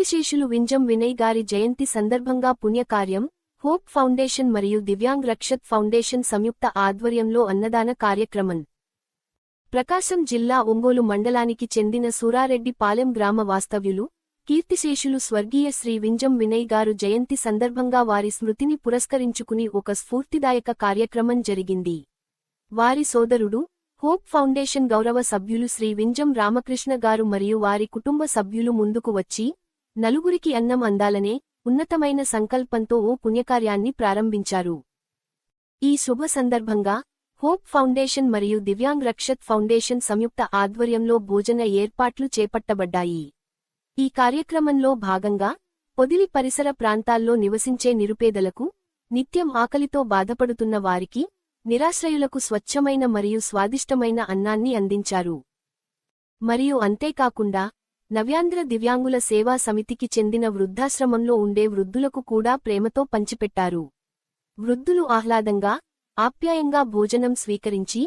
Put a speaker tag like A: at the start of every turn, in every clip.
A: కీర్తిశేషులు వింజం వినయ్ గారి జయంతి సందర్భంగా పుణ్యకార్యం హోప్ ఫౌండేషన్ మరియు దివ్యాంగ్ రక్షత్ ఫౌండేషన్ సంయుక్త ఆధ్వర్యంలో అన్నదాన కార్యక్రమం. ప్రకాశం జిల్లా ఒంగోలు మండలానికి చెందిన సూరారెడ్డి పాలెం గ్రామ వాస్తవ్యులు కీర్తిశేషులు స్వర్గీయ శ్రీ వింజం వినయ్ గారు జయంతి సందర్భంగా వారి స్మృతిని పురస్కరించుకుని ఒక స్ఫూర్తిదాయక కార్యక్రమం జరిగింది. వారి సోదరుడు హోప్ ఫౌండేషన్ గౌరవ సభ్యులు శ్రీ వింజం రామకృష్ణ గారు మరియు వారి కుటుంబ సభ్యులు ముందుకు వచ్చి నలుగురికి అన్నం అందాలనే ఉన్నతమైన సంకల్పంతో ఓ పుణ్యకార్యాన్ని ప్రారంభించారు. ఈ శుభ సందర్భంగా హోప్ ఫౌండేషన్ మరియు దివ్యాంగ్ రక్షత్ ఫౌండేషన్ సంయుక్త ఆధ్వర్యంలో భోజన ఏర్పాట్లు చేపట్టబడ్డాయి. ఈ కార్యక్రమంలో భాగంగా పొదిలి పరిసర ప్రాంతాల్లో నివసించే నిరుపేదలకు నిత్యం ఆకలితో బాధపడుతున్న వారికి నిరాశ్రయులకు స్వచ్ఛమైన మరియు స్వాదిష్టమైన అన్నాన్ని అందించారు. మరియు అంతేకాకుండా నవ్యాంధ్ర దివ్యాంగుల సేవా సమితికి చెందిన వృద్ధాశ్రమంలో ఉండే వృద్ధులకు కూడా ప్రేమతో పంచిపెట్టారు. వృద్ధులు ఆహ్లాదంగా ఆప్యాయంగా భోజనం స్వీకరించి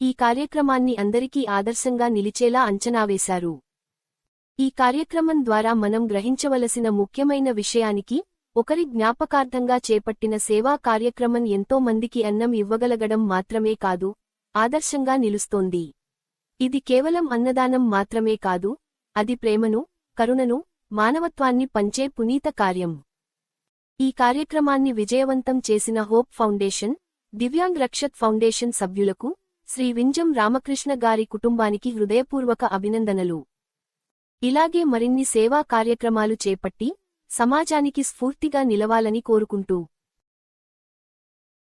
A: ఈ కార్యక్రమాన్ని అందరికీ ఆదర్శంగా నిలిచేలా అంచనావేశారు ఈ కార్యక్రమం ద్వారా మనం గ్రహించవలసిన ముఖ్యమైన విషయానికి ఒకరి జ్ఞాపకార్థంగా చేపట్టిన సేవా కార్యక్రమం ఎంతో మందికి అన్నం ఇవ్వగలగడం మాత్రమే కాదు ఆదర్శంగా నిలుస్తోంది. ఇది కేవలం అన్నదానం మాత్రమే కాదు అది ప్రేమను కరుణను మానవత్వాన్ని పంచే పునీత కార్యం. ఈ కార్యక్రమాన్ని విజయవంతం చేసిన hope foundation Divyang Rakshat foundation సభ్యులకు శ్రీ వింజం రామకృష్ణ గారి కుటుంబానికి హృదయపూర్వక అభినందనలు. ఇలాగే మరిన్ని సేవా కార్యక్రమాలు చేపట్టి సమాజానికి స్ఫూర్తిగా నిలవాలని కోరుకుంటూ